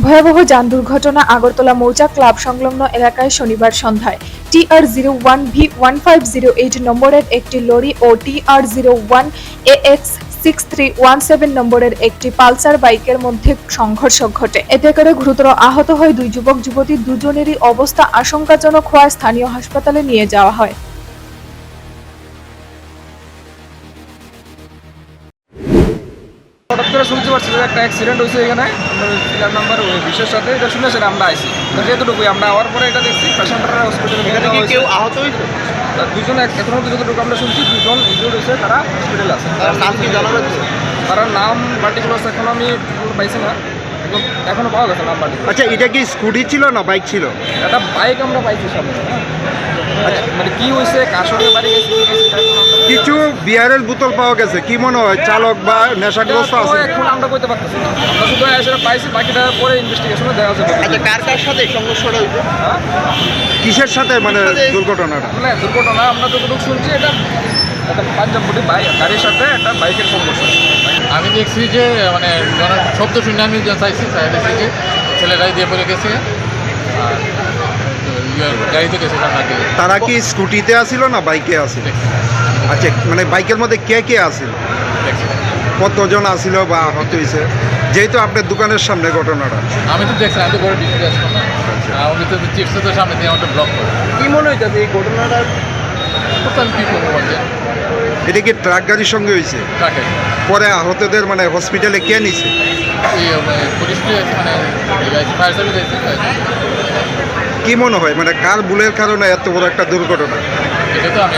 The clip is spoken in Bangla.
ভয়াবহ যান দুর্ঘটনা আগরতলা মৌচাক ক্লাব সংলগ্ন এলাকায় শনিবার সন্ধ্যায়। TR zero one V one five zero eight নম্বরের একটি lorry O TR zero one A X six three one seven নম্বরের একটি পালসার বাইকের মধ্যে সংঘর্ষ ঘটে। এতে করে গুরুতর আহত হয় দুই যুবক, যুবতী দুজনেরই অবস্থা আশঙ্কাজনক হওয়ায় স্থানীয় হাসপাতালে নিয়ে যাওয়া হয়। করে শুনতে পারছি যে একটা অ্যাক্সিডেন্ট হয়েছে এখানে। ফিলার নাম্বার ওই বিশের সাথে এটা শুনেছেন আমরা আইসি তো যেহেতুটুকুই আমরা আওয়ার পরে এটা দেখছি পেশেন্টরা হসপিটালে নিয়ে যাওয়া হয়েছে আহত হয়েছে? তা দুজন এখনও যতটুকু আমরা শুনছি দুজন ইনজুর্ড হয়েছে তারা হসপিটালে আছে। তার নাম কি জানা যাচ্ছে? তার নাম পার্টিকুলার এখনও আমি পাইছি না। এখন এখনও পাওয়া গেছে নাম পার্টিকুলার আচ্ছা এটা কি স্কুটি ছিল না বাইক ছিল? একটা বাইক আমরা পাইছি সামনে। হ্যাঁ। মানে কি হয়েছে কার সঙ্গে বাড়ি গেছে কিছু বিয়ারের বোতল পাওয়া গেছে। কি মনে হয় চালক বা নেশাগ্রস্ত আছে? এখন আমরা কইতে পারতেছি না। শুধু এসে পাইছি বাকিটা পরে ইনভেস্টিগেশনে দেখা যাবে। আচ্ছা কার কার সাথে সংঘর্ষটা? কিসের সাথে মানে দুর্ঘটনাটা? মানে দুর্ঘটনা আমরা যতটুকু শুনছি এটা একটা পাঞ্জাব বুটি বাইক গাড়ির সাথে একটা বাইকের সংঘর্ষ আমি দেখছি যে মানে শব্দ শুনে আমি চাইছি চাই দেখছি যে ছেলেটাই দিয়ে পড়ে গেছে আর ইয়ে গাড়িতে গেছে তারা কি স্কুটিতে আসিল না বাইকে আসিল আচ্ছা মানে বাইকের মধ্যে কে কে আসিল কতজন আসিল বা আহত হয়েছে? যেহেতু আপনার দোকানের সামনে ঘটনাটা। আমি তো দেখছি আমি তো ঘরে ডিউটি আসলাম আমি তো চিপসে তো সামনে দিয়ে আমাকে ব্লক করে। কি মনে হইতেছে এই ঘটনাটা? তো আমি কী করব এটা কি ট্রাক গাড়ির সঙ্গে হয়েছে? পরে আহতদের মানে হসপিটালে কে নিছে? এই মানে মানে কি মনে হয়? মানে কার ভুলের কারণে এত বড় একটা দুর্ঘটনা? এটা তো আমি